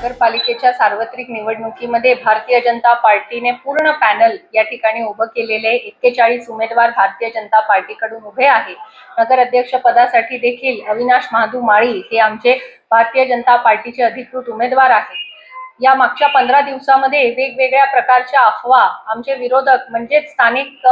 नगरपालिकेच्या सार्वत्रिक निवडणुकीमध्ये भारतीय जनता पार्टीने पूर्ण पॅनल या ठिकाणी उभं केलेले एक्केचाळीस उमेदवार भारतीय जनता पार्टीकडून उभे आहे. नगर अध्यक्ष पदासाठी देखील अविनाश महादू माळी हे आमचे भारतीय जनता पार्टीचे अधिकृत उमेदवार आहेत. या मागच्या पंधरा दिवसामध्ये वेगवेगळ्या प्रकारच्या अफवा आमचे विरोधक म्हणजेच स्थानिक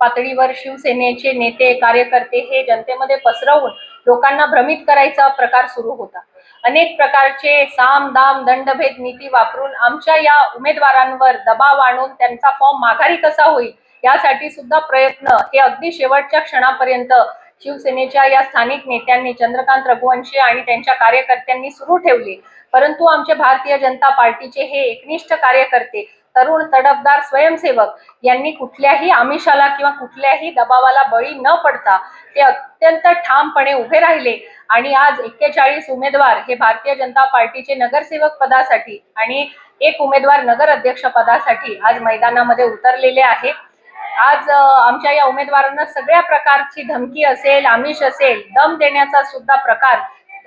पातळीवर शिवसेनेचे नेते कार्यकर्ते हे जनतेमध्ये पसरवून लोकांना भ्रमित करायचा प्रकार सुरू होता. अनेक प्रकारचे साम दाम दंडभेद नीती वापरून आमच्या या उमेदवारांवर दबाव आणून त्यांचा फॉर्म माघारी कसा होईल यासाठी सुद्धा प्रयत्न. हे अगदी शेवटच्या क्षणापर्यंत शिवसेनेच्या या स्थानिक नेत्यांनी चंद्रकांत रघुवंशी आणि त्यांच्या कार्यकर्त्यांनी सुरू ठेवले. परंतु आमचे भारतीय जनता पार्टीचे हे एकनिष्ठ कार्यकर्ते तरुण तडफदार स्वयंसेवक यांनी कुठल्याही आमिषाला किंवा कुठल्याही दबावाला बळी न पडता ते अत्यंत ठामपणे उभे राहिले. आणि आज एक्केचाळीस उमेदवार हे भारतीय जनता पार्टीचे नगरसेवक पदासाठी आणि एक उमेदवार नगर अध्यक्ष पदासाठी आज मैदानामध्ये उतरलेले आहे आज आमच्या या उमेदवारांना सगळ्या प्रकारची धमकी असेल आमिष असेल दम देण्याचा सुद्धा प्रकार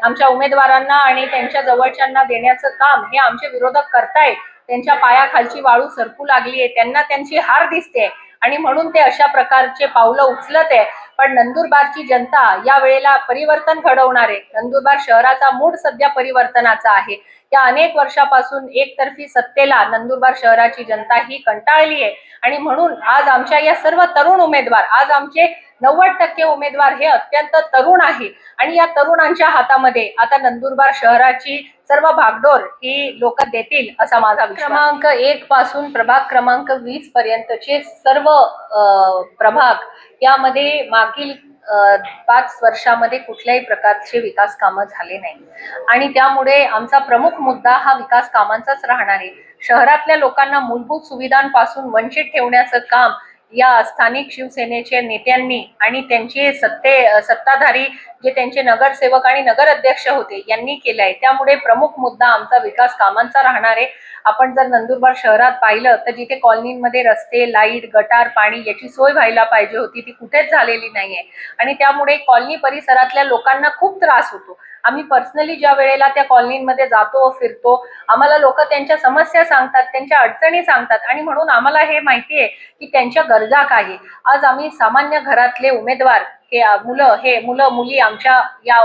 आमच्या उमेदवारांना आणि त्यांच्या जवळच्यांना देण्याचं काम हे आमचे विरोधक करतायत. त्यांच्या पायाखालची वाळू सरकू लागली आहे त्यांना त्यांची हार दिसते आणि म्हणून ते अशा प्रकारचे पावलं उचलत आहे पण नंदुरबारची जनता या वेळेला परिवर्तन घडवणार आहे. नंदुरबार शहराचा मूड सध्या परिवर्तनाचा आहे. या अनेक वर्षापासून एकतर्फी सत्तेला नंदुरबार शहराची जनता ही कंटाळली आहे. आणि म्हणून आज आमच्या या सर्व तरुण उमेदवार आज आमचे नव्वद टक्के उमेदवार हे अत्यंत तरुण आहे. आणि या तरुणांच्या हातामध्ये आता नंदुरबार शहराची सर्व भागडोर ही लोक देतील असा माझा क्रमांक एक पासून प्रभाग क्रमांक वीस पर्यंतचे सर्व अ, प्रभाग यामध्ये मागील पाच वर्षामध्ये कुठल्याही प्रकारचे विकास कामं झाले नाही. आणि त्यामुळे आमचा प्रमुख मुद्दा हा विकास कामांचाच राहणार आहे. शहरातल्या लोकांना मूलभूत सुविधांपासून वंचित ठेवण्याचं काम या स्थानिक शिवसेनेच्या नेत्यांनी आणि त्यांचे सत्ते सत्ताधारी जे त्यांचे नगरसेवक आणि नगर अध्यक्ष होते यांनी केले आहे त्यामुळे प्रमुख मुद्दा आमचा विकास कामांचा राहणार आहे. आपण जर नंदुरबार शहरात पाहिलं तर जिथे कॉलनीमध्ये रस्ते लाइट गटार पाणी याची सोय व्हायला पाहिजे होती ती कुठेच झालेली नाहीये. आणि त्यामुळे कॉलनी परिसरातल्या लोकांना खूप त्रास होतो. आम्ही पर्सनली ज्या वेळेला त्या कॉलनीमध्ये जातो फिरतो आम्हाला लोक त्यांच्या समस्या सांगतात त्यांच्या अडचणी सांगतात. आणि म्हणून आम्हाला हे माहिती आहे की त्यांच्या गरजा काय आहे. आज आम्ही सामान्य घरातले उमेदवार हे मुलं हे मुलं मुली आमच्या या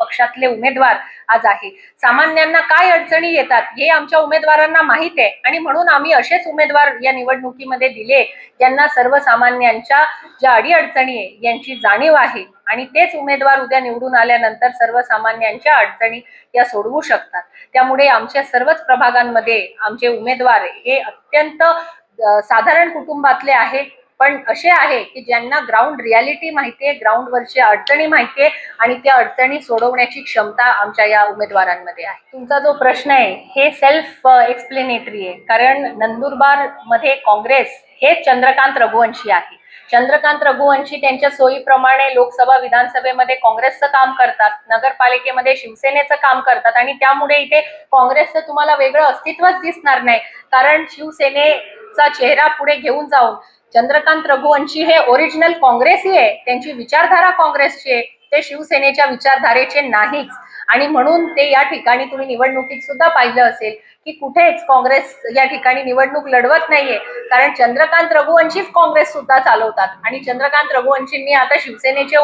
पक्षातले उमेदवार आज आहे. सामान्यांना काय अडचणी येतात हे आमच्या उमेदवारांना माहीत आहे. आणि म्हणून आम्ही असेच उमेदवार या निवडणुकीमध्ये दिले ज्यांना सर्वसामान्यांच्या ज्या अडीअडचणी आहे यांची जाणीव आहे. आणि तेच उमेदवार उद्या निवडून आल्यानंतर सर्वसामान्यांच्या अडचणी या सोडवू शकतात. त्यामुळे आमच्या सर्वच प्रभागांमध्ये आमचे उमेदवार हे अत्यंत साधारण कुटुंबातले आहे पण असे आहे की ज्यांना ग्राउंड रियालिटी माहितीये ग्राउंडवरच्या अडचणी माहितीये आणि त्या अडचणी सोडवण्याची क्षमता आमच्या या उमेदवारांमध्ये आहे. तुमचा जो प्रश्न आहे हे सेल्फ एक्सप्लेनेटरी आहे. कारण नंदुरबारमध्ये काँग्रेस हे चंद्रकांत रघुवंशी आहे. चंद्रकांत रघुवंशी त्यांच्या सोयीप्रमाणे लोकसभा विधानसभेमध्ये काँग्रेसचं काम करतात नगरपालिकेमध्ये शिवसेनेचं काम करतात आणि त्यामुळे इथे काँग्रेसचं तुम्हाला वेगळं अस्तित्वच दिसणार नाही. कारण शिवसेनेचा चेहरा पुढे घेऊन जाऊन चंद्रकांत रघुवंशी हे ओरिजिनल काँग्रेसी आहे. त्यांची विचारधारा काँग्रेसची आहे. ते शिवसेनेच्या विचारधारेचे नाहीच. आणि म्हणून ते या ठिकाणी तुम्ही निवडणुकीत सुद्धा पाहिलं असेल की कुठेच काँग्रेस या ठिकाणी निवडणूक लढवत नाहीये. कारण चंद्रकांत रघुवंशीच काँग्रेस सुद्धा चालवतात. आणि चंद्रकांत रघुवंशींनी आता शिवसेनेच्या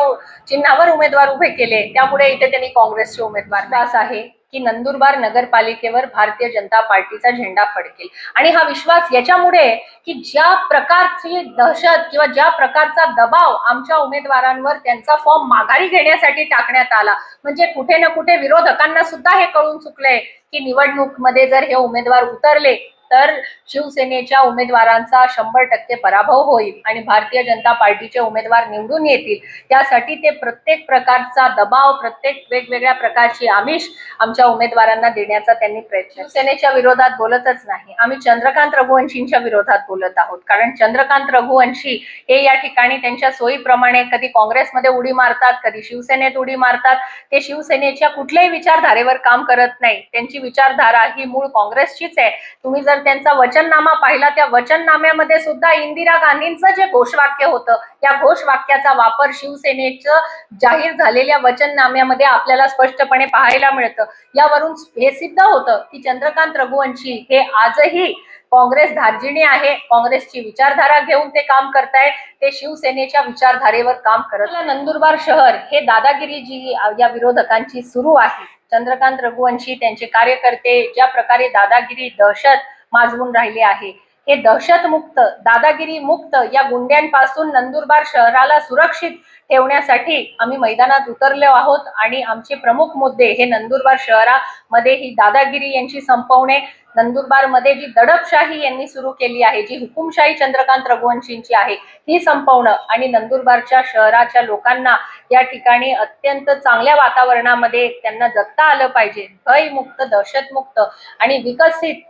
चिन्हावर उमेदवार उभे केले. त्यामुळे इथे त्यांनी काँग्रेसचे उमेदवार. तास आहे. की नंदुरबार नगरपालिकेवर भारतीय जनता पार्टीचा झेंडा फडकेल. आणि हा विश्वास याच्यामुळे की ज्या प्रकारची दहशत किंवा ज्या प्रकारचा दबाव आमच्या उमेदवारांवर त्यांचा फॉर्म माघारी घेण्यासाठी टाकण्यात आला. म्हणजे कुठे ना कुठे विरोधकांना सुद्धा हे कळून चुकलंय की निवडणूकमध्ये जर हे उमेदवार उतरले तर शिवसेनेच्या उमेदवारांचा शंभर टक्के पराभव होईल आणि भारतीय जनता पार्टीचे उमेदवार निवडून येतील. त्यासाठी ते प्रत्येक प्रकारचा दबाव प्रत्येक वेगवेगळ्या प्रकारची आमिष आमच्या उमेदवारांना देण्याचा त्यांनी प्रयत्न शिवसेनेच्या विरोधात बोलतच नाही. आम्ही चंद्रकांत रघुवंशींच्या विरोधात बोलत आहोत. कारण चंद्रकांत रघुवंशी हे या ठिकाणी त्यांच्या सोयीप्रमाणे कधी काँग्रेसमध्ये उडी मारतात कधी शिवसेनेत उडी मारतात. ते शिवसेनेच्या कुठल्याही विचारधारेवर काम करत नाही. त्यांची विचारधारा ही मूळ काँग्रेसचीच आहे. तुम्ही जर जर त्यांचा वचननामा पाहिला त्या वचननाम्यामध्ये सुद्धा इंदिरा गांधींचं जे घोषवाक्य होतं या घोषवाक्याचा वापर शिवसेनेचं जाहीर झालेल्या वचननाम्यामध्ये आपल्याला स्पष्टपणे पाहायला मिळतं. यावरून हे सिद्ध होतं की चंद्रकांत रघुवंशी हे आजही काँग्रेस धार्जिणी आहे काँग्रेसची विचारधारा घेऊन ते काम करतायत ते शिवसेनेच्या विचारधारेवर काम करत नंदुरबार शहर हे दादागिरी जी या विरोधकांची सुरू आहे. चंद्रकांत रघुवंशी त्यांचे कार्यकर्ते ज्या प्रकारे दादागिरी दहशत माजवून राहिले आहे. हे दहशतमुक्त दादागिरी मुक्त या गुंड्यांपासून नंदुरबार शहराला सुरक्षित ठेवण्यासाठी आम्ही मैदानात उतरलो आहोत आणि आमचे प्रमुख मुद्दे हे नंदुरबार शहरामध्ये ही दादागिरी यांची संपवणे नंदुरबारमध्ये जी दडपशाही यांनी सुरू केली आहे जी हुकुमशाही चंद्रकांत रघुवंशींची आहे ही संपवणं आणि नंदुरबारच्या शहराच्या लोकांना या ठिकाणी अत्यंत चांगल्या वातावरणामध्ये त्यांना जगता आलं पाहिजे. भयमुक्त दहशतमुक्त आणि विकसित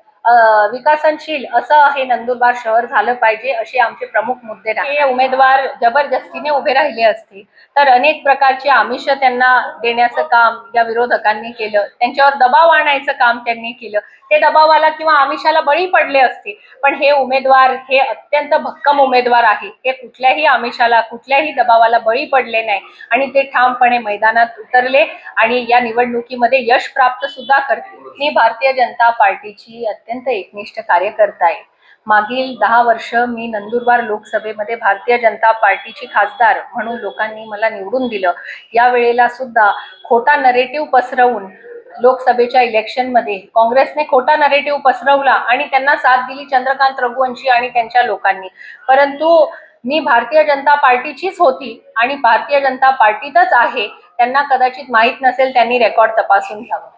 विकासनशील असं हे नंदुरबार शहर झालं पाहिजे असे आमचे प्रमुख मुद्दे हे उमेदवार जबरदस्तीने उभे राहिले असते तर अनेक प्रकारचे आमिष त्यांना देण्याचं काम या विरोधकांनी केलं त्यांच्यावर दबाव आणायचं काम त्यांनी केलं. ते दबावाला किंवा आमिषाला बळी पडले असते पण हे उमेदवार हे अत्यंत भक्कम उमेदवार आहे. हे कुठल्याही आमिषाला कुठल्याही दबावाला बळी पडले नाही आणि ते ठामपणे मैदानात उतरले आणि या निवडणुकीमध्ये यश प्राप्त सुद्धा करते ही भारतीय जनता पार्टीची अत्यंत एकनिष्ठ कार्यकर्ता आहे मागील दहा वर्ष मी नंदुरबार लोकसभेमध्ये भारतीय जनता पार्टीची खासदार म्हणून लोकांनी मला निवडून दिलं. या वेळेला सुद्धा खोटा नरेटिव्ह पसरवून लोकसभेच्या इलेक्शनमध्ये काँग्रेसने खोटा नरेटिव्ह पसरवला आणि त्यांना साथ दिली चंद्रकांत रघुवंशी आणि त्यांच्या लोकांनी. परंतु मी भारतीय जनता पार्टीचीच होती आणि भारतीय जनता पार्टीतच आहे. त्यांना कदाचित माहीत नसेल त्यांनी रेकॉर्ड तपासून घ्यावं.